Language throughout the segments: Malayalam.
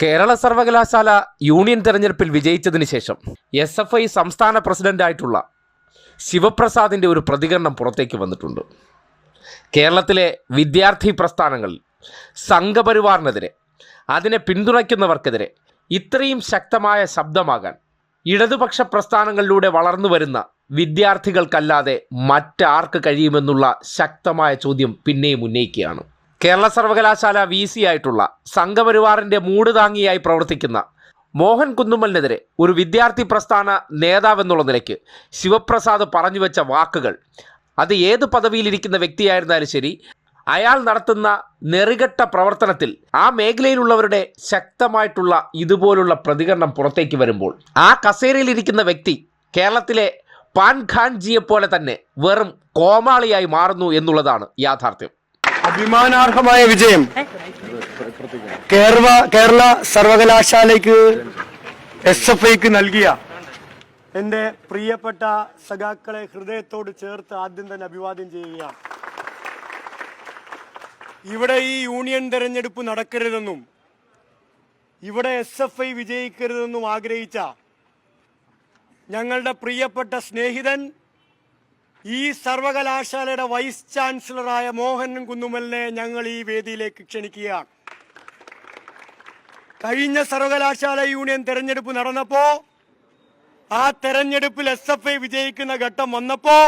കേരള സർവകലാശാല യൂണിയൻ തെരഞ്ഞെടുപ്പിൽ വിജയിച്ചതിന് ശേഷം എസ് എഫ് ഐ സംസ്ഥാന പ്രസിഡന്റായിട്ടുള്ള ശിവപ്രസാദിന്റെ ഒരു പ്രതികരണം പുറത്തേക്ക് വന്നിട്ടുണ്ട്. കേരളത്തിലെ വിദ്യാർത്ഥി പ്രസ്ഥാനങ്ങളിൽ സംഘപരിവാറിനെതിരെ അതിനെ പിന്തുണയ്ക്കുന്നവർക്കെതിരെ ഇത്രയും ശക്തമായ ശബ്ദമാകാൻ ഇടതുപക്ഷ പ്രസ്ഥാനങ്ങളിലൂടെ വളർന്നു വരുന്ന വിദ്യാർത്ഥികൾക്കല്ലാതെ മറ്റാർക്ക് കഴിയുമെന്നുള്ള ശക്തമായ ചോദ്യം പിന്നെയും ഉന്നയിക്കുകയാണ്. കേരള സർവകലാശാല വി സി ആയിട്ടുള്ള സംഘപരിവാറിന്റെ മൂട് താങ്ങിയായി പ്രവർത്തിക്കുന്ന മോഹൻ കുന്നുമ്മലിനെതിരെ ഒരു വിദ്യാർത്ഥി പ്രസ്ഥാന നേതാവെന്നുള്ള നിലയ്ക്ക് ശിവപ്രസാദ് പറഞ്ഞു വെച്ച വാക്കുകൾ അത് ഏത് പദവിയിലിരിക്കുന്ന വ്യക്തിയായിരുന്നാലും ശരി അയാൾ നടത്തുന്ന നെറികെട്ട പ്രവർത്തനത്തിൽ ആ മേഖലയിലുള്ളവരുടെ ശക്തമായിട്ടുള്ള ഇതുപോലുള്ള പ്രതികരണം പുറത്തേക്ക് വരുമ്പോൾ ആ കസേരയിലിരിക്കുന്ന വ്യക്തി കേരളത്തിലെ പാൻ ഖാൻജിയെ പോലെ തന്നെ വെറും കോമാളിയായി മാറുന്നു എന്നുള്ളതാണ് യാഥാർത്ഥ്യം. അഭിമാനാർഹമായ വിജയം. കേരള കേരള സർവകലാശാലയ്ക്ക് എസ് എഫ് ഐക്ക് നൽകിയ എന്റെ പ്രിയപ്പെട്ട സഖാക്കളെ ഹൃദയത്തോട് ചേർത്ത് ആദ്യം തന്നെ അഭിവാദ്യം ചെയ്യുകയാണ്. ഇവിടെ ഈ യൂണിയൻ തെരഞ്ഞെടുപ്പ് നടക്കരുതെന്നും ഇവിടെ എസ് എഫ് ഐ വിജയിക്കരുതെന്നും ആഗ്രഹിച്ച ഞങ്ങളുടെ പ്രിയപ്പെട്ട സ്നേഹിതൻ ഈ സർവകലാശാലയുടെ വൈസ് ചാൻസലറായ മോഹൻ കുന്നുമലിനെ ഞങ്ങൾ ഈ വേദിയിലേക്ക് ക്ഷണിക്കുകയാണ്. കഴിഞ്ഞ സർവകലാശാല യൂണിയൻ തെരഞ്ഞെടുപ്പ് നടന്നപ്പോ ആ തെരഞ്ഞെടുപ്പിൽ എസ് എഫ് ഐ വിജയിക്കുന്ന ഘട്ടം വന്നപ്പോ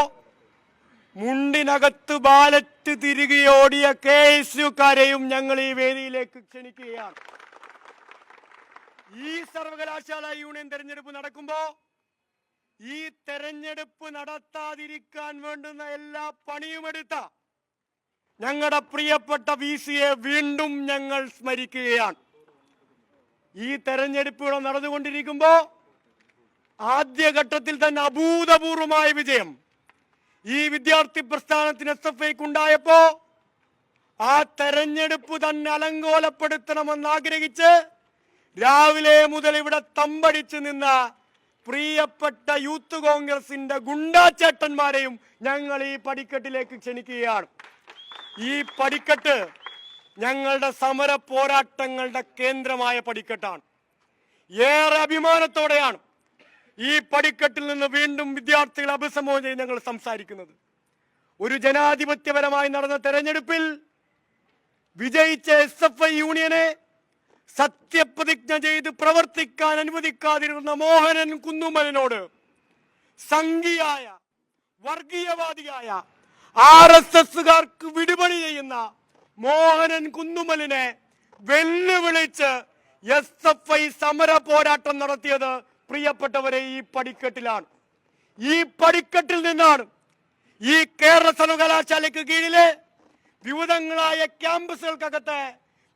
മുണ്ടിനകത്ത് ബാലറ്റ് തിരികെ ഓടിയ കെ എസ് യുക്കാരെയും ഞങ്ങൾ ഈ വേദിയിലേക്ക് ക്ഷണിക്കുകയാണ്. ഈ സർവകലാശാല യൂണിയൻ തെരഞ്ഞെടുപ്പ് നടക്കുമ്പോ ഈ തെരഞ്ഞെടുപ്പ് നടത്താതിരിക്കാൻ വേണ്ടുന്ന എല്ലാ പണിയുമെടുത്ത ഞങ്ങളുടെ പ്രിയപ്പെട്ട വി സിയെ വീണ്ടും ഞങ്ങൾ സ്മരിക്കുകയാണ്. ഈ തെരഞ്ഞെടുപ്പ് ഇവിടെ നടന്നുകൊണ്ടിരിക്കുമ്പോ ആദ്യഘട്ടത്തിൽ തന്നെ അഭൂതപൂർവമായ വിജയം. ഈ വിദ്യാർത്ഥി പ്രസ്ഥാനത്തിന് എസ് എഫ് ഐക്ക് ഉണ്ടായപ്പോ ആ തെരഞ്ഞെടുപ്പ് തന്നെ അലങ്കോലപ്പെടുത്തണമെന്ന് ആഗ്രഹിച്ച് രാവിലെ മുതൽ ഇവിടെ തമ്പടിച്ചു നിന്ന പ്രിയപ്പെട്ട യൂത്ത് കോൺഗ്രസിന്റെ ഗുണ്ടാച്ചേട്ടന്മാരെയും ഞങ്ങൾ ഈ പടിക്കെട്ടിലേക്ക് ക്ഷണിക്കുകയാണ്. ഈ പടിക്കെട്ട് ഞങ്ങളുടെ സമര പോരാട്ടങ്ങളുടെ കേന്ദ്രമായ പടിക്കെട്ടാണ്. ഏറെ അഭിമാനത്തോടെയാണ് ഈ പടിക്കെട്ടിൽ നിന്ന് വീണ്ടും വിദ്യാർത്ഥികളെ അഭിസംബോധന ചെയ്ത് ഞങ്ങൾ സംസാരിക്കുന്നത്. ഒരു ജനാധിപത്യപരമായി നടന്ന തെരഞ്ഞെടുപ്പിൽ വിജയിച്ച എസ് യൂണിയനെ സത്യപ്രതിജ്ഞ ചെയ്ത് പ്രവർത്തിക്കാൻ അനുവദിക്കാതിരുന്ന മോഹനൻ കുന്നുമലിനോട് സംഘിയായ വർഗീയവാദിയായ ആർ എസ് എസുകാർക്ക് വിടുപണി ചെയ്യുന്ന മോഹനൻ കുന്നുമലിനെ വെല്ലുവിളിച്ച് എസ് എഫ് ഐ സമര പോരാട്ടം നടത്തിയത് പ്രിയപ്പെട്ടവരെ ഈ പടിക്കെട്ടിലാണ്. ഈ പടിക്കെട്ടിൽ നിന്നാണ് ഈ കേരള സർവകലാശാലയ്ക്ക് കീഴിലെ വിവിധങ്ങളായ ക്യാമ്പസുകൾക്കകത്ത്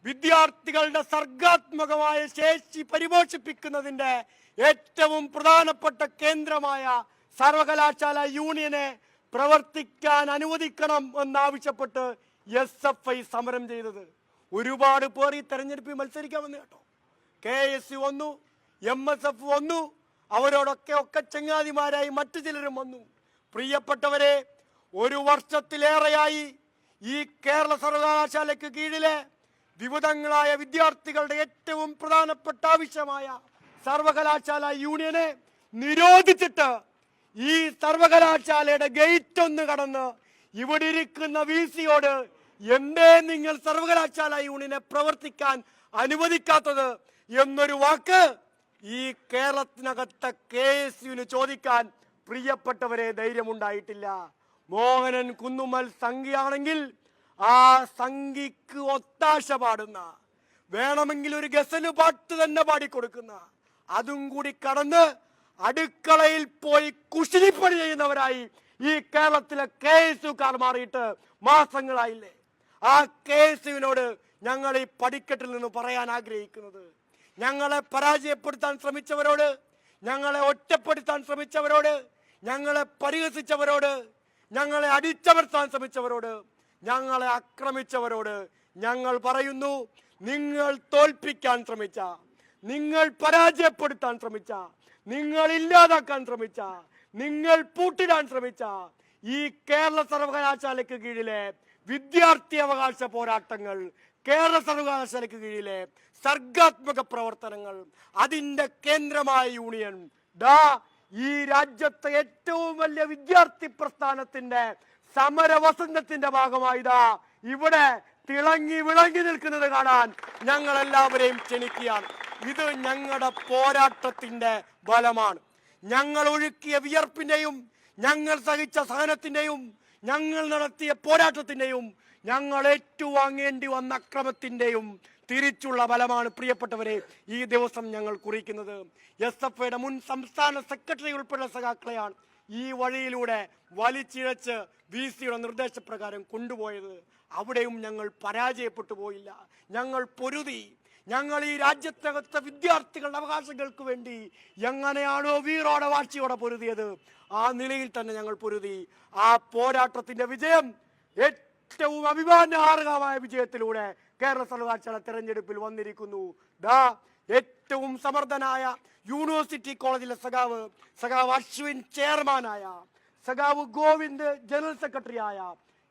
വിദ്യാർത്ഥികളുടെ സർഗാത്മകമായ ശേഷി പരിപോഷിപ്പിക്കുന്നതിന്റെ ഏറ്റവും പ്രധാനപ്പെട്ട കേന്ദ്രമായ സർവകലാശാല യൂണിയനെ പ്രവർത്തിക്കാൻ അനുവദിക്കണം എന്നാവശ്യപ്പെട്ട് എസ് എഫ് ഐ സമരം ചെയ്തത്. ഒരുപാട് പേർ ഈ തെരഞ്ഞെടുപ്പിൽ മത്സരിക്കാൻ വന്നു കേട്ടോ. കെ എസ് യു വന്നു എം എസ് എഫ് വന്നു അവരോടൊക്കെ ഒക്കെ ചങ്ങാതിമാരായി മറ്റു ചിലരും വന്നു. പ്രിയപ്പെട്ടവരെ ഒരു വർഷത്തിലേറെയായി ഈ കേരള സർവകലാശാലയ്ക്ക് കീഴിലെ വിവിധങ്ങളായ വിദ്യാർത്ഥികളുടെ ഏറ്റവും പ്രധാനപ്പെട്ട ആവശ്യമായ സർവകലാശാല യൂണിയനെ നിരോധിച്ചിട്ട് ഈ സർവകലാശാലയുടെ ഗേറ്റ് ഒന്ന് കടന്ന് ഇവിടെ ഇരിക്കുന്ന വി സിയോട് എന്തേ നിങ്ങൾ സർവകലാശാല യൂണിയനെ പ്രവർത്തിക്കാൻ അനുവദിക്കാത്തത് എന്നൊരു വാക്ക് ഈ കേരളത്തിനകത്തെ കെ എസ് യുവിന് ചോദിക്കാൻ പ്രിയപ്പെട്ടവരെ ധൈര്യമുണ്ടായിട്ടില്ല. മോഹനൻ കുന്നുമൽ സംഖ്യയാണെങ്കിൽ ആ സംഘിക്ക് ഒത്താശ പാടുന്ന വേണമെങ്കിൽ ഒരു ഗസൽ പാട്ട് തന്നെ പാടിക്കൊടുക്കുന്ന അതും കൂടി കടന്ന് അടുക്കളയിൽ പോയി കുശിനിപ്പണി ചെയ്യുന്നവരായി ഈ കേരളത്തിലെ കെ എസ് യുക്കാർ മാറിയിട്ട് മാസങ്ങളായില്ലേ? ആ കെ എസ് യുവിനോട് ഞങ്ങൾ ഈ പടിക്കെട്ടിൽ നിന്ന് പറയാൻ ആഗ്രഹിക്കുന്നത്. ഞങ്ങളെ പരാജയപ്പെടുത്താൻ ശ്രമിച്ചവരോട് ഞങ്ങളെ ഒറ്റപ്പെടുത്താൻ ശ്രമിച്ചവരോട് ഞങ്ങളെ പരിഹസിച്ചവരോട് ഞങ്ങളെ അടിച്ചമർത്താൻ ശ്രമിച്ചവരോട് ഞങ്ങളെ ആക്രമിച്ചവരോട് ഞങ്ങൾ പറയുന്നു നിങ്ങൾ തോൽപ്പിക്കാൻ ശ്രമിച്ച നിങ്ങൾ പരാജയപ്പെടുത്താൻ ശ്രമിച്ച നിങ്ങൾ ഇല്ലാതാക്കാൻ ശ്രമിച്ച നിങ്ങൾ പൂട്ടിടാൻ ശ്രമിച്ച ഈ കേരള സർവകലാശാലയ്ക്ക് കീഴിലെ വിദ്യാർത്ഥി അവകാശ പോരാട്ടങ്ങൾ കേരള സർവകലാശാലയ്ക്ക് കീഴിലെ സർഗാത്മക പ്രവർത്തനങ്ങൾ അതിന്റെ കേന്ദ്രമായ യൂണിയൻ. ദാ ഈ രാജ്യത്തെ ഏറ്റവും വലിയ വിദ്യാർത്ഥി പ്രസ്ഥാനത്തിന്റെ സമരവസന്തത്തിന്റെ ഭാഗമായി ഇവിടെ തിളങ്ങി വിളങ്ങി നിൽക്കുന്നത് കാണാൻ ഞങ്ങൾ എല്ലാവരെയും ക്ഷണിക്കുകയാണ്. ഇത് ഞങ്ങളുടെ പോരാട്ടത്തിന്റെ ബലമാണ്. ഞങ്ങൾ ഒഴുക്കിയ വിയർപ്പിന്റെയും ഞങ്ങൾ സഹിച്ച സഹനത്തിന്റെയും ഞങ്ങൾ നടത്തിയ പോരാട്ടത്തിന്റെയും ഞങ്ങൾ ഏറ്റുവാങ്ങേണ്ടി വന്ന അക്രമത്തിന്റെയും തിരിച്ചുള്ള ബലമാണ് പ്രിയപ്പെട്ടവരെ ഈ ദിവസം ഞങ്ങൾ കുറിക്കുന്നത്. എസ് എഫ് ഐയുടെ മുൻ സംസ്ഥാന സെക്രട്ടറി ഉൾപ്പെടെ സഖാക്കളെയാണ്. ഈ വഴിയിലൂടെ വലിച്ചിഴച്ച് വി സിയുടെ നിർദ്ദേശപ്രകാരം കൊണ്ടുപോയത് അവിടെയും ഞങ്ങൾ പരാജയപ്പെട്ടു പോയില്ല. ഞങ്ങൾ പൊരുതി. ഞങ്ങൾ ഈ രാജ്യത്തകത്തെ വിദ്യാർത്ഥികളുടെ അവകാശങ്ങൾക്ക് വേണ്ടി എങ്ങനെയാണോ വീറോടെ വാഴ്ചയോടെ പൊരുതിയത് ആ നിലയിൽ തന്നെ ഞങ്ങൾ പൊരുതി. ആ പോരാട്ടത്തിന്റെ വിജയം ഏറ്റവും അഭിമാനാർഹമായ വിജയത്തിലൂടെ കേരള സർവകലാശാല തെരഞ്ഞെടുപ്പിൽ വന്നിരിക്കുന്നു. ദാ ഏറ്റവും സമർത്ഥനായ യൂണിവേഴ്സിറ്റി കോളേജിലെ സഖാവ് സഖാവ് അശ്വിൻ ചെയർമാനായ സഖാവ് ഗോവിന്ദ് ജനറൽ സെക്രട്ടറി ആയ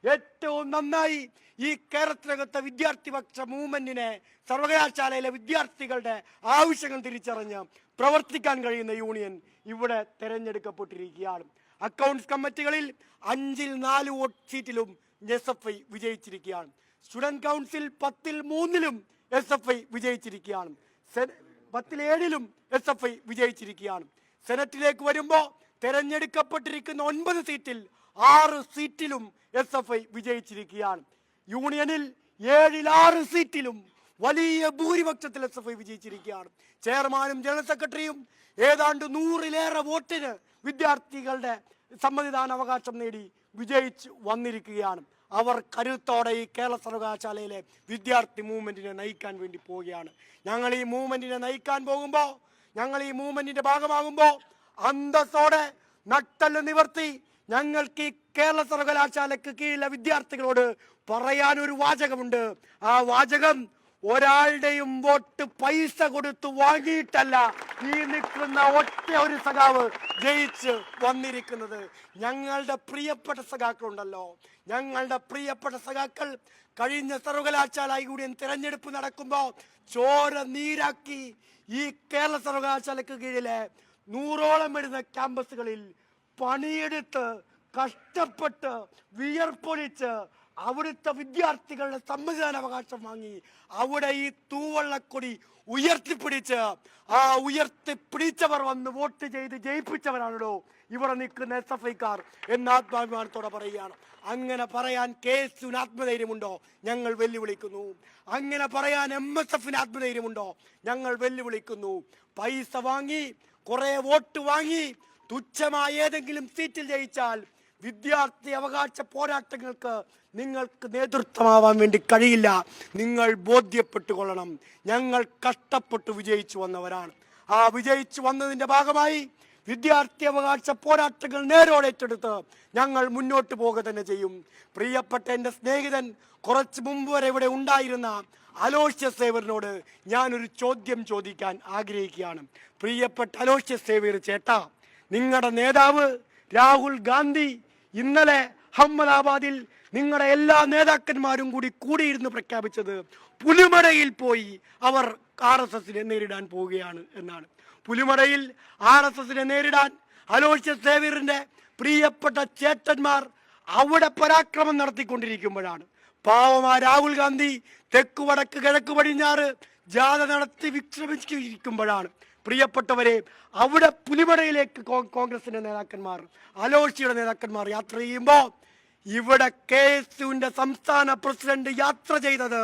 ഏറ്റവും നന്നായി ഈ കേരളത്തിനകത്തെ വിദ്യാർത്ഥിപക്ഷ മൂവ്മെന്റിനെ സർവകലാശാലയിലെ വിദ്യാർത്ഥികളുടെ ആവശ്യങ്ങൾ തിരിച്ചറിഞ്ഞ് പ്രവർത്തിക്കാൻ കഴിയുന്ന യൂണിയൻ ഇവിടെ തെരഞ്ഞെടുക്കപ്പെട്ടിരിക്കുകയാണ്. അക്കൗണ്ട്സ് കമ്മിറ്റികളിൽ അഞ്ചിൽ നാല് വോട്ട് സീറ്റിലും എസ് എഫ് ഐ വിജയിച്ചിരിക്കുകയാണ്. സ്റ്റുഡന്റ് കൗൺസിൽ പത്തിൽ മൂന്നിലും എസ് എഫ് ഐ വിജയിച്ചിരിക്കുകയാണ്. ഏഴിലും എസ് എഫ് ഐ വിജയിച്ചിരിക്കുകയാണ്. സെനറ്റിലേക്ക് വരുമ്പോൾ തെരഞ്ഞെടുക്കപ്പെട്ടിരിക്കുന്ന ഒൻപത് സീറ്റിൽ ആറ് സീറ്റിലും എസ് എഫ് ഐ വിജയിച്ചിരിക്കുകയാണ്. യൂണിയനിൽ ഏഴിൽ ആറ് സീറ്റിലും വലിയ ഭൂരിപക്ഷത്തിൽ എസ് എഫ് ഐ വിജയിച്ചിരിക്കുകയാണ്. ചെയർമാനും ജനറൽ സെക്രട്ടറിയും ഏതാണ്ട് നൂറിലേറെ വോട്ടിന് വിദ്യാർത്ഥികളുടെ സമ്മതിദാന അവകാശം നേടി വിജയിച്ച് വന്നിരിക്കുകയാണ്. അവർ കരുത്തോടെ ഈ കേരള സർവകലാശാലയിലെ വിദ്യാർത്ഥി മൂവ്മെന്റിനെ നയിക്കാൻ വേണ്ടി പോവുകയാണ്. ഞങ്ങൾ ഈ മൂവ്മെന്റിനെ നയിക്കാൻ പോകുമ്പോൾ ഞങ്ങൾ ഈ മൂവ്മെന്റിന്റെ ഭാഗമാകുമ്പോൾ അന്തസ്സോടെ നട്ടൽ നിവർത്തി ഞങ്ങൾക്ക് ഈ കേരള സർവകലാശാലയ്ക്ക് കീഴിലെ വിദ്യാർത്ഥികളോട് പറയാൻ ഒരു വാചകമുണ്ട്. ആ വാചകം ഒരാളുടെയും വോട്ട് പൈസ കൊടുത്തു വാങ്ങിയിട്ടല്ല ഈ നിൽക്കുന്ന ഒറ്റ ഒരു സഖാവ് ജയിച്ച് വന്നിരിക്കുന്നത്. ഞങ്ങളുടെ പ്രിയപ്പെട്ട സഖാക്കളുണ്ടല്ലോ. ഞങ്ങളുടെ പ്രിയപ്പെട്ട സഖാക്കൾ കഴിഞ്ഞ സർവകലാശാല യൂണിയൻ തിരഞ്ഞെടുപ്പ് നടക്കുമ്പോൾ ചോര നീരാക്കി ഈ കേരള സർവകലാശാലയ്ക്ക് കീഴിലെ നൂറോളം വരുന്ന ക്യാമ്പസുകളിൽ പണിയെടുത്ത് കഷ്ടപ്പെട്ട് വിയർപ്പൊലിച്ച് അവിടുത്തെ വിദ്യാർത്ഥികളുടെ സമ്മതിദാനാവകാശം വാങ്ങി അവിടെ ഈ തൂവള്ളക്കൊടി ഉയർത്തിപ്പിടിച്ച് ആ ഉയർത്തിപ്പിടിച്ചവർ വന്ന് വോട്ട് ചെയ്ത് ജയിപ്പിച്ചവരാണല്ലോ. ഇവിടെ നിൽക്കുന്ന എസ് എഫ് ഐക്കാർ എന്ന ആത്മാഭിമാനത്തോടെ പറയുകയാണ്. അങ്ങനെ പറയാൻ കെ എസ് യുവിന് ആത്മധൈര്യമുണ്ടോ? ഞങ്ങൾ വെല്ലുവിളിക്കുന്നു. അങ്ങനെ പറയാൻ എം എസ് എഫിന് ആത്മധൈര്യമുണ്ടോ? ഞങ്ങൾ വെല്ലുവിളിക്കുന്നു. പൈസ വാങ്ങി കുറെ വോട്ട് വാങ്ങി തുച്ഛമായ ഏതെങ്കിലും സീറ്റിൽ ജയിച്ചാൽ വിദ്യാർത്ഥി അവകാശ പോരാട്ടങ്ങൾക്ക് നിങ്ങൾക്ക് നേതൃത്വമാവാൻ വേണ്ടി കഴിയില്ല. നിങ്ങൾ ബോധ്യപ്പെട്ടുകൊള്ളണം. ഞങ്ങൾ കഷ്ടപ്പെട്ട് വിജയിച്ചു വന്നവരാണ്. ആ വിജയിച്ചു വന്നതിന്റെ ഭാഗമായി വിദ്യാർത്ഥി അവകാശ പോരാട്ടങ്ങൾ നേരോടെ ഏറ്റെടുത്ത് ഞങ്ങൾ മുന്നോട്ട് പോകുക തന്നെ ചെയ്യും. പ്രിയപ്പെട്ട എന്റെ സ്നേഹിതൻ കുറച്ച് മുമ്പ് വരെ ഇവിടെ ഉണ്ടായിരുന്ന അലോഷ്യ സേവറിനോട് ഞാനൊരു ചോദ്യം ചോദിക്കാൻ ആഗ്രഹിക്കുകയാണ്. പ്രിയപ്പെട്ട അലോഷ്യ സേവർ ചേട്ടാ നിങ്ങളുടെ നേതാവ് രാഹുൽ ഗാന്ധി ഇന്നലെ അഹമ്മദാബാദിൽ നിങ്ങളുടെ എല്ലാ നേതാക്കന്മാരും കൂടി കൂടിയിരുന്ന് പ്രഖ്യാപിച്ചത് പുലിമടയിൽ പോയി അവർ ആർ എസ് എസിനെ നേരിടാൻ പോവുകയാണ് എന്നാണ്. പുലിമടയിൽ ആർ എസ് എസിനെ നേരിടാൻ അലോഷ്യ സേവീറിന്റെ പ്രിയപ്പെട്ട ചേട്ടന്മാർ അവിടെ പരാക്രമം നടത്തിക്കൊണ്ടിരിക്കുമ്പോഴാണ്. പാവമാ രാഹുൽ ഗാന്ധി തെക്ക് വടക്ക് കിഴക്ക് പടിഞ്ഞാറ് ജാഥ നടത്തി വിശ്രമിച്ചിരിക്കുമ്പോഴാണ് പ്രിയപ്പെട്ടവരെ അവിടെ പുലിമടയിലേക്ക് കോൺഗ്രസിന്റെ നേതാക്കന്മാർ അലോഷിയുടെ നേതാക്കന്മാർ യാത്ര ചെയ്യുമ്പോൾ ഇവിടെ കെ എസ് യുവിന്റെ സംസ്ഥാന പ്രസിഡന്റ് യാത്ര ചെയ്തത്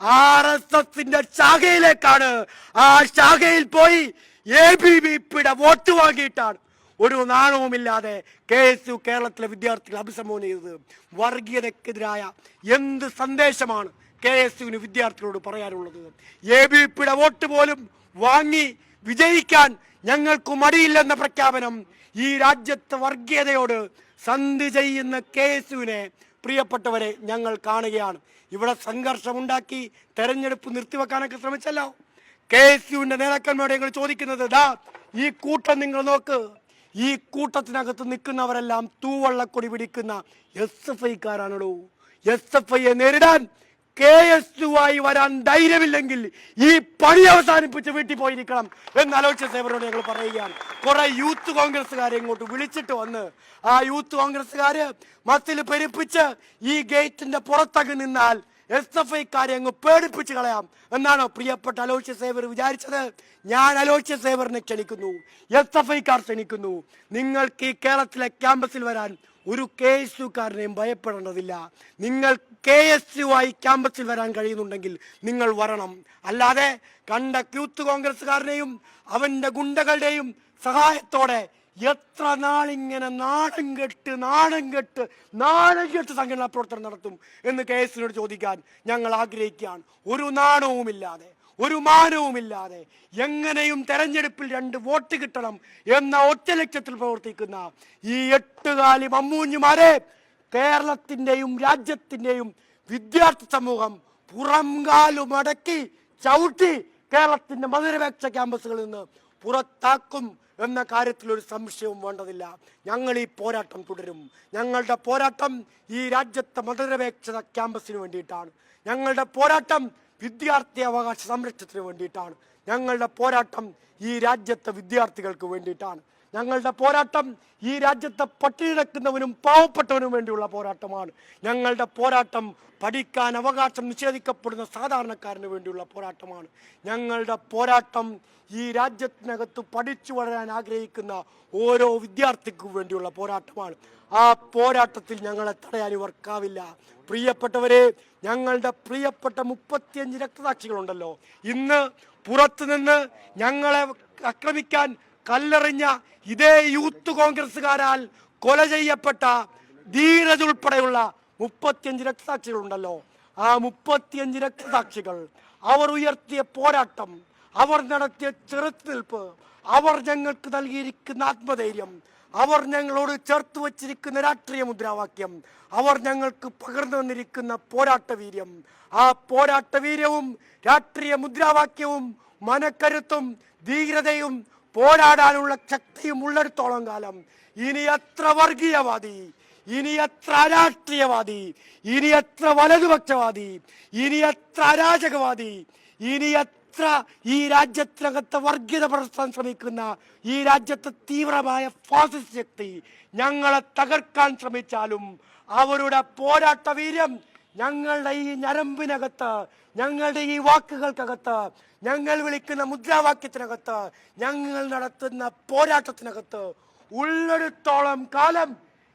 ആർ എസ് എസിന്റെ ശാഖയിലേക്കാണ്. ആ ശാഖയിൽ പോയി എ ബി വി പിയുടെ വോട്ട് വാങ്ങിയിട്ടാണ് ഒരു നാണവുമില്ലാതെ കെ എസ് യു കേരളത്തിലെ വിദ്യാർത്ഥികൾ അഭിസംബോധന ചെയ്തത്. വർഗീയതക്കെതിരായ എന്ത് സന്ദേശമാണ് കെ എസ് യുവിന് വിദ്യാർത്ഥികളോട് പറയാനുള്ളത്. എ ബി പിയുടെ വോട്ട് പോലും വാങ്ങി വിജയിക്കാൻ ഞങ്ങൾക്ക് മടിയില്ലെന്ന പ്രഖ്യാപനം ഈ രാജ്യത്തെ വർഗീയതയോട് സന്ധി ചെയ്യുന്ന കെ എസ് യുവിനെ പ്രിയപ്പെട്ടവരെ ഞങ്ങൾ കാണുകയാണ്. ഇവിടെ സംഘർഷമുണ്ടാക്കി തെരഞ്ഞെടുപ്പ് നിർത്തിവെക്കാനൊക്കെ ശ്രമിച്ചല്ലോ. കെ എസ് യുവിന്റെ നേതാക്കന്മാരോട് ഞങ്ങൾ ചോദിക്കുന്നത് ദാ ഈ കൂട്ടം നിങ്ങൾ നോക്ക്. ഈ കൂട്ടത്തിനകത്ത് നിൽക്കുന്നവരെല്ലാം തൂവള്ളക്കൊടി പിടിക്കുന്ന എസ് എഫ് ഐക്കാരാണല്ലോ. എസ് എഫ് ഐയെ നേരിടാൻ കെ എസ് ടുവായി വരാൻ ധൈര്യമില്ലെങ്കിൽ ഈ പണി അവസാനിപ്പിച്ച് വീട്ടിൽ പോയിരിക്കണം എന്ന് ആലോചിച്ച സേവരോട് ഞങ്ങൾ പറയുകയാണ്. കുറെ യൂത്ത് കോൺഗ്രസ്സുകാരെ ഇങ്ങോട്ട് വിളിച്ചിട്ട് വന്ന് ആ യൂത്ത് കോൺഗ്രസ്സുകാര് മത്തിൽ പെരുപ്പിച്ച് ഈ ഗേറ്റിന്റെ പുറത്തകു നിന്നാൽ എസ് എഫ് ഐക്കാരെ അങ്ങ് പേടിപ്പിച്ച് കളയാം എന്നാണോ പ്രിയപ്പെട്ട അലോച്യ സേവർ വിചാരിച്ചത്. ഞാൻ അലോച്യ സേവറിനെ ക്ഷണിക്കുന്നു. എസ് എഫ് ഐക്കാർ ക്ഷണിക്കുന്നു. നിങ്ങൾക്ക് ഈ കേരളത്തിലെ ക്യാമ്പസിൽ വരാൻ ഒരു കെ എസ് യുക്കാരനെയും ഭയപ്പെടേണ്ടതില്ല. നിങ്ങൾ കെ എസ് യു ആയി ക്യാമ്പസിൽ വരാൻ കഴിയുന്നുണ്ടെങ്കിൽ നിങ്ങൾ വരണം. അല്ലാതെ കണ്ട യൂത്ത് കോൺഗ്രസ്സുകാരനെയും അവന്റെ ഗുണ്ടകളുടെയും സഹായത്തോടെ എത്ര നാളിങ്ങനെ നാണം കെട്ട് നാടം കെട്ട് നാടം കെട്ട് സംഘടനാ പ്രവർത്തനം നടത്തും എന്ന് കെ എസിനോട് ചോദിക്കാൻ ഞങ്ങൾ ആഗ്രഹിക്കുകയാണ്. ഒരു നാണവുമില്ലാതെ. ഒരു മാനവുമില്ലാതെ എങ്ങനെയും തെരഞ്ഞെടുപ്പിൽ രണ്ട് വോട്ട് കിട്ടണം എന്ന ഒറ്റ ലക്ഷ്യത്തിൽ പ്രവർത്തിക്കുന്ന ഈ എട്ടുകാലി മമ്മൂഞ്ഞുമാരെ കേരളത്തിന്റെയും രാജ്യത്തിന്റെയും വിദ്യാർത്ഥി സമൂഹം പുറംകാലു മടക്കി ചവിട്ടി കേരളത്തിന്റെ മധുരപേക്ഷ ക്യാമ്പസുകളിൽ നിന്ന് പുറത്താക്കും എന്ന കാര്യത്തിൽ ഒരു സംശയവും വേണ്ടതില്ല. ഞങ്ങൾ ഈ പോരാട്ടം തുടരും. ഞങ്ങളുടെ പോരാട്ടം ഈ രാജ്യത്തെ മതനിരപേക്ഷത ക്യാമ്പസിന് വേണ്ടിയിട്ടാണ്. ഞങ്ങളുടെ പോരാട്ടം വിദ്യാർത്ഥി അവകാശ സംരക്ഷണത്തിന് വേണ്ടിയിട്ടാണ് ഞങ്ങളുടെ പോരാട്ടം ഈ രാജ്യത്തെ വിദ്യാർത്ഥികൾക്ക് വേണ്ടിയിട്ടാണ്. ഞങ്ങളുടെ പോരാട്ടം ഈ രാജ്യത്തെ പട്ടിണി കിടക്കുന്നവനും പാവപ്പെട്ടവനും വേണ്ടിയുള്ള പോരാട്ടമാണ്. ഞങ്ങളുടെ പോരാട്ടം പഠിക്കാൻ അവകാശം നിഷേധിക്കപ്പെടുന്ന സാധാരണക്കാരന് വേണ്ടിയുള്ള പോരാട്ടമാണ്. ഞങ്ങളുടെ പോരാട്ടം ഈ രാജ്യത്തിനകത്ത് പഠിച്ചു വളരാൻ ആഗ്രഹിക്കുന്ന ഓരോ വിദ്യാർത്ഥിക്കും വേണ്ടിയുള്ള പോരാട്ടമാണ്. ആ പോരാട്ടത്തിൽ ഞങ്ങളെ തടയാൻ ഇവർക്കാവില്ല. പ്രിയപ്പെട്ടവരെ ഞങ്ങളുടെ പ്രിയപ്പെട്ട മുപ്പത്തിയഞ്ച് രക്തസാക്ഷികളുണ്ടല്ലോ. ഇന്ന് പുറത്തുനിന്ന് ഞങ്ങളെ ആക്രമിക്കാൻ കല്ലെറിഞ്ഞ ഇതേ യൂത്ത് കോൺഗ്രസ്സുകാരാൽ കൊല ചെയ്യപ്പെട്ട ധീരജ് ഉൾപ്പെടെയുള്ള മുപ്പത്തിയഞ്ച് രക്തസാക്ഷികളുണ്ടല്ലോ. ആ മുപ്പത്തിയഞ്ച് രക്തസാക്ഷികൾ അവർ ഉയർത്തിയ പോരാട്ടം അവർ നടത്തിയ ചെറുത്തുനിൽപ്പ് അവർ ഞങ്ങൾക്ക് നൽകിയിരിക്കുന്ന ആത്മധൈര്യം അവർ ഞങ്ങളോട് ചേർത്ത് വച്ചിരിക്കുന്ന രാഷ്ട്രീയ മുദ്രാവാക്യം അവർ ഞങ്ങൾക്ക് പകർന്നു വന്നിരിക്കുന്ന പോരാട്ടവീര്യം ആ പോരാട്ടവീര്യവും രാഷ്ട്രീയ മുദ്രാവാക്യവും മനക്കരുത്തും ധീരതയും പോരാടാനുള്ള ശക്തിയും ഉള്ളിടത്തോളം കാലം. ഇനി എത്ര വർഗീയവാദി ഇനി എത്ര അരാഷ്ട്രീയവാദി ഇനി എത്ര വലതുപക്ഷവാദി ഇനി എത്ര അരാജകവാദി ഇനി എത്ര ഈ രാജ്യത്തിനകത്ത് വർഗീയത പടർത്താൻ ശ്രമിക്കുന്ന ഈ രാജ്യത്തെ തീവ്രമായ ഫാസിസ്റ്റ് ശക്തി ഞങ്ങളെ തകർക്കാൻ ശ്രമിച്ചാലും അവരുടെ പോരാട്ട വീര്യം ഞങ്ങളുടെ ഈ ഞരമ്പിനകത്ത് ഞങ്ങളുടെ ഈ വാക്കുകൾക്കകത്ത് ഞങ്ങൾ വിളിക്കുന്ന മുദ്രാവാക്യത്തിനകത്ത് ഞങ്ങൾ നടത്തുന്ന പോരാട്ടത്തിനകത്ത് ഉള്ളൊരുത്തോളം കാലം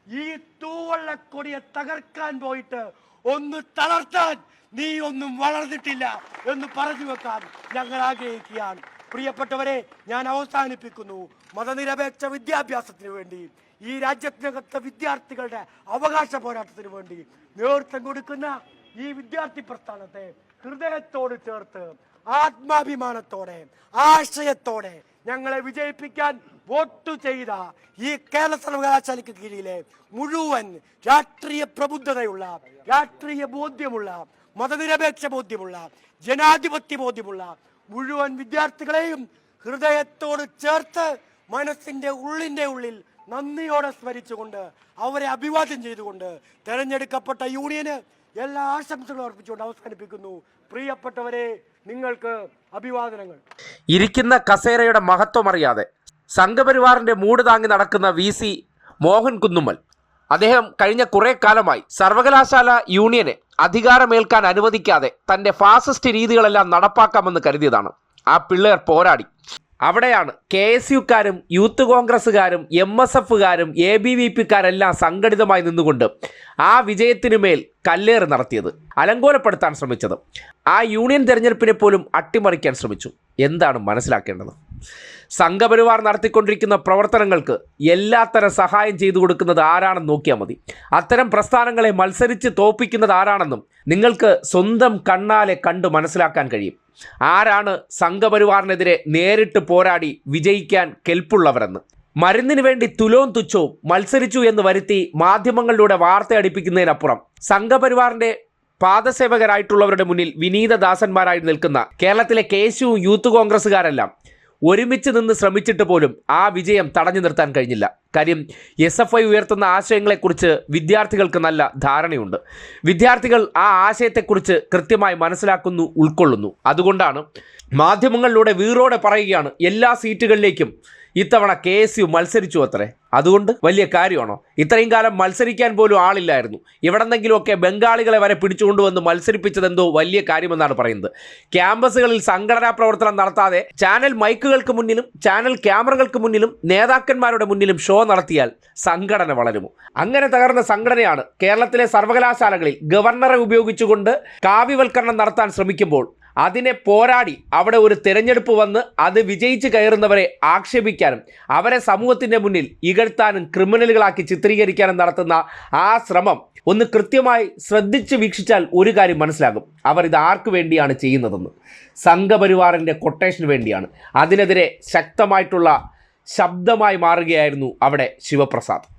ഈ തൂവള്ളക്കൊടിയെ തകർക്കാൻ പോയിട്ട് ഒന്ന് തളർത്താൻ നീ ഒന്നും വളർന്നിട്ടില്ല എന്ന് പറഞ്ഞു വെക്കാൻ ഞങ്ങൾ ആഗ്രഹിക്കുകയാണ്. പ്രിയപ്പെട്ടവരെ ഞാൻ അവസാനിപ്പിക്കുന്നു. മതനിരപേക്ഷ വിദ്യാഭ്യാസത്തിന് വേണ്ടി ഈ രാജ്യത്തിനകത്തെ വിദ്യാർത്ഥികളുടെ അവകാശ പോരാട്ടത്തിന് വേണ്ടി നേതൃത്വം കൊടുക്കുന്ന ഈ വിദ്യാർത്ഥി പ്രസ്ഥാനത്തെ ഹൃദയത്തോട് ചേർത്ത് ആത്മാഭിമാനത്തോടെ ആശയത്തോടെ ഞങ്ങളെ വിജയിപ്പിക്കാൻ വോട്ട് ചെയ്ത ഈ കേരള സർവകലാശാലയ്ക്ക് കീഴിലെ മുഴുവൻ രാഷ്ട്രീയ പ്രബുദ്ധതയുള്ള രാഷ്ട്രീയ ബോധ്യമുള്ള മതനിരപേക്ഷ ബോധ്യമുള്ള ജനാധിപത്യ ബോധ്യമുള്ള മുഴുവൻ വിദ്യാർത്ഥികളെയും ഹൃദയത്തോട് ചേർത്ത് മനസ്സിന്റെ ഉള്ളിന്റെ ഉള്ളിൽ നന്ദിയോടെ സ്മരിച്ചുകൊണ്ട് അവരെ അഭിവാദ്യം ചെയ്തുകൊണ്ട് തെരഞ്ഞെടുക്കപ്പെട്ട യൂണിയന് എല്ലാ ആശംസകളും അർപ്പിച്ചുകൊണ്ട് അവസാനിപ്പിക്കുന്നു. പ്രിയപ്പെട്ടവരെ നിങ്ങൾക്ക് അഭിവാദനങ്ങൾ. ഇരിക്കുന്ന കസേരയുടെ മഹത്വം അറിയാതെ സംഘപരിവാറിന്റെ മൂട് താങ്ങി നടക്കുന്ന വി സി മോഹൻ കുന്നുമ്മൽ. അദ്ദേഹം കഴിഞ്ഞ കുറെ കാലമായി സർവകലാശാല യൂണിയനെ അധികാരമേൽക്കാൻ അനുവദിക്കാതെ തന്റെ ഫാസിസ്റ്റ് രീതികളെല്ലാം നടപ്പാക്കാമെന്ന് കരുതിയതാണ് ആ പിള്ളേർ പോരാടി. അവിടെയാണ് കെ എസ് യുക്കാരും യൂത്ത് കോൺഗ്രസ്സുകാരും എം എസ് എഫുകാരും എ ബി വി പിക്കാരെല്ലാം സംഘടിതമായി നിന്നുകൊണ്ട് ആ വിജയത്തിനുമേൽ കല്ലേറ് നടത്തിയത്. അലങ്കോലപ്പെടുത്താൻ ശ്രമിച്ചത്. ആ യൂണിയൻ തെരഞ്ഞെടുപ്പിനെ പോലും അട്ടിമറിക്കാൻ ശ്രമിച്ചു. എന്താണ് മനസ്സിലാക്കേണ്ടത്? സംഘപരിവാർ നടത്തിക്കൊണ്ടിരിക്കുന്ന പ്രവർത്തനങ്ങൾക്ക് എല്ലാത്തരം സഹായം ചെയ്തു കൊടുക്കുന്നത് ആരാണെന്ന് നോക്കിയാൽ മതി. അത്തരം പ്രസ്ഥാനങ്ങളെ മത്സരിച്ച് തോപ്പിക്കുന്നത് ആരാണെന്നും നിങ്ങൾക്ക് സ്വന്തം കണ്ണാലെ കണ്ട് മനസ്സിലാക്കാൻ കഴിയും. ആരാണ് സംഘപരിവാറിനെതിരെ നേരിട്ട് പോരാടി വിജയിക്കാൻ കെൽപ്പുള്ളവരെന്ന്. മരുന്നിന് വേണ്ടി തുലോം തുച്ഛവും മത്സരിച്ചു എന്ന് വരുത്തി മാധ്യമങ്ങളിലൂടെ വാർത്തയടിപ്പിക്കുന്നതിനപ്പുറം സംഘപരിവാറിന്റെ പാദസേവകരായിട്ടുള്ളവരുടെ മുന്നിൽ വിനീതദാസന്മാരായി നിൽക്കുന്ന കേരളത്തിലെ കെ എസ് യു യൂത്ത് കോൺഗ്രസ്സുകാരെല്ലാം ഒരുമിച്ച് നിന്ന് ശ്രമിച്ചിട്ട് പോലും ആ വിജയം തടഞ്ഞു നിർത്താൻ കഴിഞ്ഞില്ല. കാര്യം എസ് എഫ് ഐ ഉയർത്തുന്ന ആശയങ്ങളെക്കുറിച്ച് വിദ്യാർത്ഥികൾക്ക് നല്ല ധാരണയുണ്ട്. വിദ്യാർത്ഥികൾ ആ ആശയത്തെക്കുറിച്ച് കൃത്യമായി മനസ്സിലാക്കുന്നു ഉൾക്കൊള്ളുന്നു. അതുകൊണ്ടാണ് മാധ്യമങ്ങളിലൂടെ വീറോടെ പറയുകയാണ് എല്ലാ സീറ്റുകളിലേക്കും ഇത്തവണ കെ എസ് യു മത്സരിച്ചു അത്രേ. അതുകൊണ്ട് വലിയ കാര്യമാണോ? ഇത്രയും കാലം മത്സരിക്കാൻ പോലും ആളില്ലായിരുന്നു. എവിടെന്നെങ്കിലുമൊക്കെ ബംഗാളികളെ വരെ പിടിച്ചുകൊണ്ടുവന്ന് മത്സരിപ്പിച്ചതെന്തോ വലിയ കാര്യമെന്നാണ് പറയുന്നത്. ക്യാമ്പസുകളിൽ സംഘടനാ പ്രവർത്തനം നടത്താതെ ചാനൽ മൈക്കുകൾക്ക് മുന്നിലും ചാനൽ ക്യാമറകൾക്ക് മുന്നിലും നേതാക്കന്മാരുടെ മുന്നിലും ഷോ നടത്തിയാൽ സംഘടന വളരുമോ? അങ്ങനെ തകർന്ന സംഘടനയാണ് കേരളത്തിലെ സർവകലാശാലകളിൽ ഗവർണറെ ഉപയോഗിച്ചുകൊണ്ട് കാവ്യവൽക്കരണം നടത്താൻ ശ്രമിക്കുമ്പോൾ അതിനെ പോരാടി അവിടെ ഒരു തിരഞ്ഞെടുപ്പ് വന്ന് അത് വിജയിച്ച് കയറുന്നവരെ ആക്ഷേപിക്കാനും അവരെ സമൂഹത്തിന്റെ മുന്നിൽ ഇകഴ്ത്താനും ക്രിമിനലുകളാക്കി ചിത്രീകരിക്കാനും നടത്തുന്ന ആ ശ്രമം ഒന്ന് കൃത്യമായി ശ്രദ്ധിച്ച് വീക്ഷിച്ചാൽ ഒരു കാര്യം മനസ്സിലാകും. അവർ ഇത് ആർക്കു വേണ്ടിയാണ് ചെയ്യുന്നതെന്ന്. സംഘപരിവാറിന്റെ കൊട്ടേഷന് വേണ്ടിയാണ്. അതിനെതിരെ ശക്തമായിട്ടുള്ള ശബ്ദമായി മാറുകയായിരുന്നു അവിടെ ശിവപ്രസാദ്.